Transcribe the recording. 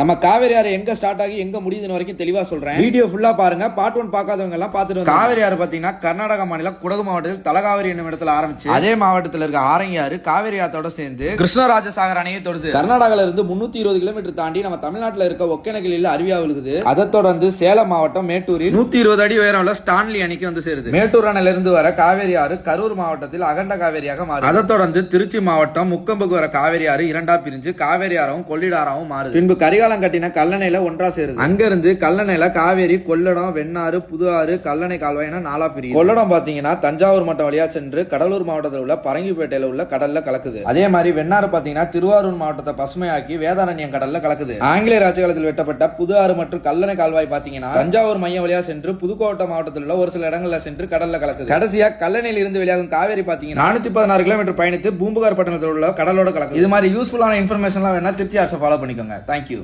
நம்ம காவேரி ஆறு எங்க ஸ்டார்ட் ஆகி எங்க முடியுதுன்னு வரைக்கும் தெளிவா சொல்றேன். வீடியோ ஃபுல்லா பாருங்க. பார்ட் ஒன் பார்க்காதவங்க எல்லாம் பார்த்துட்டு காவேரி ஆறு பாத்தீங்கன்னா கர்நாடகா மாநிலம் குடகு மாவட்டத்தில் தலகாவேரி என்னும் இடத்துல ஆரம்பிச்சு அதே மாவட்டத்தில் இருக்க ஆரங்கி ஆறு காவேரி ஆத்தோட சேர்ந்து கிருஷ்ணராஜசாகர் அணையை தொடுது. கர்நாடகால இருந்து முன்னூத்தி இருபது கிலோமீட்டர் தாண்டி நம்ம தமிழ்நாட்டுல இருக்க ஒகேனக்கலில் அருவியா விழுகுது அதை தொடர்ந்து சேலம் மாவட்டம் மேட்டூரில் நூத்தி இருபது அடி உயரம் உள்ள ஸ்டான்லி அணைக்கு வந்து சேருது. மேட்டூர் அணையில இருந்து வர காவேரி ஆறு கரூர் மாவட்டத்தில் அகண்ட காவேரியாக மாறுது. அதை தொடர்ந்து திருச்சி மாவட்டம் முக்கம்புக்கு வர காவேரி ஆறு இரண்டா பிரிஞ்சு காவேரி ஆறாவும் கொள்ளிடாராவும் மாறுது. பின்பு கரிகாலம் கட்டின கல்லணையில ஒன்றா சேருது. அங்க இருந்து கல்லணையில காவேரி கொள்ளடம் வெண்ணாறு புது ஆறு கல்லணை கால்வாய் என நாலா பிரியும் கொள்ளடம் பாத்தீங்கன்னா தஞ்சாவூர் மாவட்டம் வழியா சென்று கடலூர் மாவட்டத்தில் உள்ள பரங்கிப்பேட்டையில உள்ள கடல்ல கலக்குது. அதே மாதிரி வெண்ணாறு பாத்தீங்கன்னா திருவாரூர் மாவட்டத்தை பசுமையாக்கி வேதாரண்யம் கடல்ல கலக்குது. ஆங்கிலேயர் ஆட்சி காலத்தில் வெட்டப்பட்ட புது ஆறு மற்றும் கல்லணை கால்வாய் பாத்தீங்கன்னா தஞ்சாவூர் மையம் வழியா சென்று புதுக்கோட்டை மாவட்டத்தில் உள்ள ஒரு சில இடங்கள்ல சென்று கடல்ல கலக்குது. கடைசியா கல்லணையில் இருந்து வெளியாகும் காவேரி பாத்தீங்கன்னா நானூத்தி பதினாறு கிலோமீட்டர் பயணித்து பூம்புகார் பட்டணத்தில் உள்ள கடலோட கலக்குது. இது மாதிரி யூஸ்ஃபுல்லான இன்ஃபர்மேஷன்லாம் வேணா திருச்சி அரசை ஃபாலோ பண்ணிக்கோங்க. தேங்க்யூ